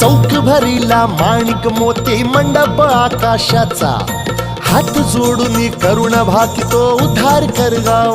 चौक भरीला माणिक मोती मंडप आकाशाचा. हात जोडून करुण भाकितो उद्धार कर गावा.